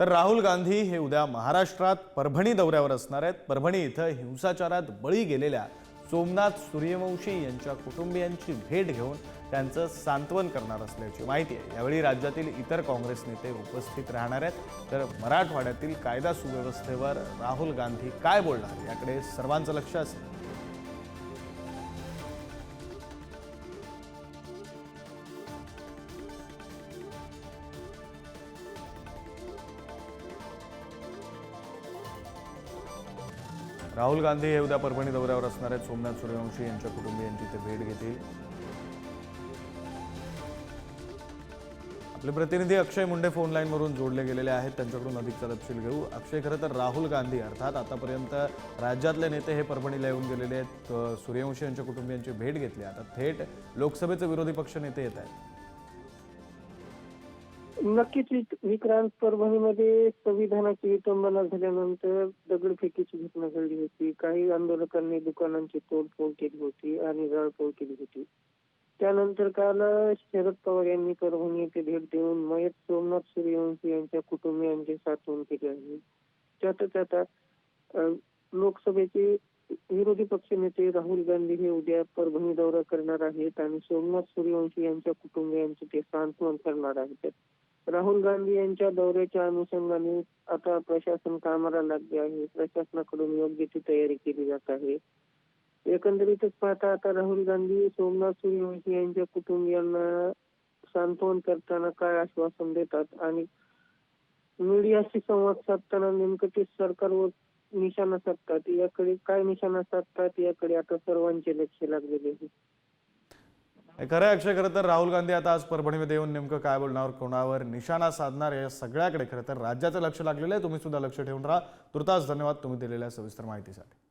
तर राहुल गांधी हे उद्या महाराष्ट्रात परभणी दौऱ्यावर असणार आहेत. परभणी इथं हिंसाचारात बळी गेलेल्या सोमनाथ सूर्यवंशी यांच्या कुटुंबियांची भेट घेऊन त्यांचं सांत्वन करणार असल्याची माहिती आहे. यावेळी राज्यातील इतर काँग्रेस नेते उपस्थित राहणार आहेत. तर मराठवाड्यातील कायदा सुव्यवस्थेवर राहुल गांधी काय बोलणार? याकडे सर्वांचं लक्ष असेल. राहुल गांधी हे उद्या परभणी दौऱ्यावर असणार आहेत. सोमनाथ सूर्यवंशी यांच्या कुटुंबियांची ते भेट घेतील. आपले प्रतिनिधी अक्षय मुंडे फोन लाईनवरून जोडले गेलेले आहेत. त्यांच्याकडून अधिकचा तपशील घेऊ. अक्षय खरं तर राहुल गांधी अर्थात आतापर्यंत राज्यातले नेते हे परभणीला येऊन गेलेले आहेत. सूर्यवंशी यांच्या कुटुंबियांची भेट घेतली. आता थेट लोकसभेचे विरोधी पक्ष नेते येत आहेत. नक्कीच विक्रांत परभणीमध्ये संविधानाची विटंबना झाल्यानंतर दगडफेकीची घटना घडली होती. काही आंदोलकांनी दुकानांची तोडफोड केली होती आणि जाळपोळ केली होती. त्यानंतर काल शरद पवार यांनी परभणी येथे भेट देऊन मयत सोमनाथ सूर्यवंशी यांच्या कुटुंबियांचे साठवण केले आहे. त्यातच आता लोकसभेचे विरोधी पक्षनेते राहुल गांधी हे उद्या परभणी दौरा करणार आहेत आणि सोमनाथ सूर्यवंशी यांच्या कुटुंबियांचे ते सांत्वन करणार आहेत. राहुल गांधी यांच्या दौऱ्याच्या अनुषंगाने आता प्रशासन कामाला लागले आहे. प्रशासनाकडून योग्य ती तयारी केली जात आहे. एकंदरीतच पाहता आता राहुल गांधी सोमनाथ सूर्यवंशी यांच्या कुटुंबियांना सांत्वन करताना काय आश्वासन देतात? आणि मीडियाशी संवाद साधताना नेमकं ते सरकारवर निशाणा साधतात? याकडे काय निशाणा साधतात? याकडे आता सर्वांचे लक्ष लागलेले आहे. खरं अक्षय खरं तर राहुल गांधी आता आज परभणीमध्ये येऊन नेमकं काय बोलणार कोणावर निशाणा साधणार या सगळ्याकडे खरं तर राज्याचं लक्ष लागलेलं आहे. तुम्ही सुद्धा लक्ष ठेवून राहा. तुर्तास धन्यवाद तुम्ही दिलेल्या सविस्तर माहितीसाठी.